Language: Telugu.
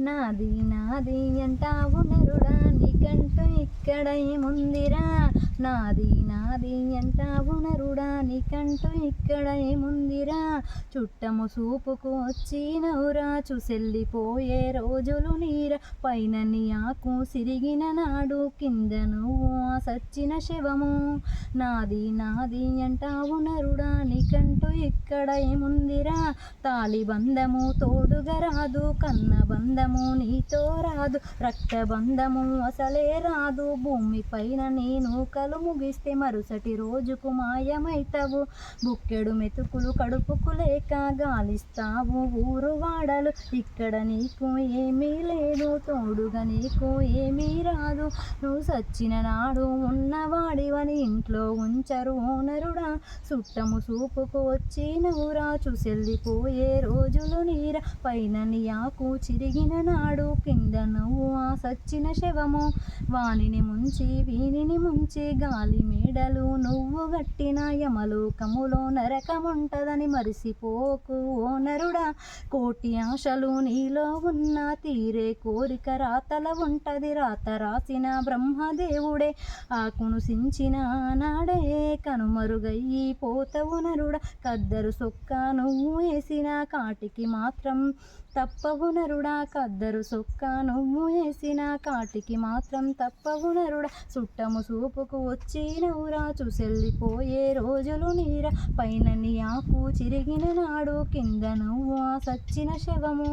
నాది నాది అంటావు నరుడా నీకంటూ ఇక్కడ ఏముందిరా నాది నాది అంటావు నరుడా నీకంటూ ఇక్కడ ఏముందిరా చుట్టము సూపుకు వచ్చినవురా చూసెళ్ళిపోయే రోజులు నీర. పైన నీ ఆకు సిరిగిన నాడు కింద నువ్వు ఆ సచ్చిన శవము. నాది నాది అంటావు నరుడా నీకంటూ ఇక్కడ ఏముందిరా? తాలి బంధము తోడుగా రాదు కన్న బంధము నీతో రాదు రక్త బంధము అసలే రాదు. భూమి పైన నేను కలు ముగిస్తే మరుసటి రోజుకు మాయమైతావు. బుక్కెడు మెతుకులు కడుపుకు లేక గాలిస్తావు ఊరు వాడలు. ఇక్కడ నీకు ఏమీ లేదు. తోడుగా నీకు ఏమీ రాదు. నువ్వు సచ్చిన నాడు ఉన్నవాడివని ఇంట్లో ఉంచరు ఓనరుడా. చుట్టము చూపుకు వచ్చి నువ్వురా చూసెళ్ళిపోయే రోజులు నీర. పైన నియాకు చిరిగిన నాడు కింద నువ్వు ఆ సచ్చిన శవము. వానిని ముంచి వీనిని ముంచి గాలి మేడలు నువ్వు గట్టిన యమలోకములో నరకముంటదని మరిసిపోకు ఓనరుడా. కోటి ఆశలు నీలో ఉన్న తీరే కోరిక రాతల ఉంటది రాత రాసిన బ్రహ్మదేవుడే. ఆ కునుసించిన నాడే కనుమరుగయ్యి పోతవు నరుడ. కద్దరు సొక్క నువ్వు వేసిన కాటికి మాత్రం తప్పవు నరుడా. కద్దరు సొక్క నువ్వు వేసిన కాటికి మాత్రం తప్పవు నరుడా. చుట్టము చూపుకు వచ్చినవురా చూసెళ్ళిపోయే రోజులు నీర. పైన నీ ఆకు చిరిగిన నాడు కింద నువ్వు ఆ సచ్చిన శవము.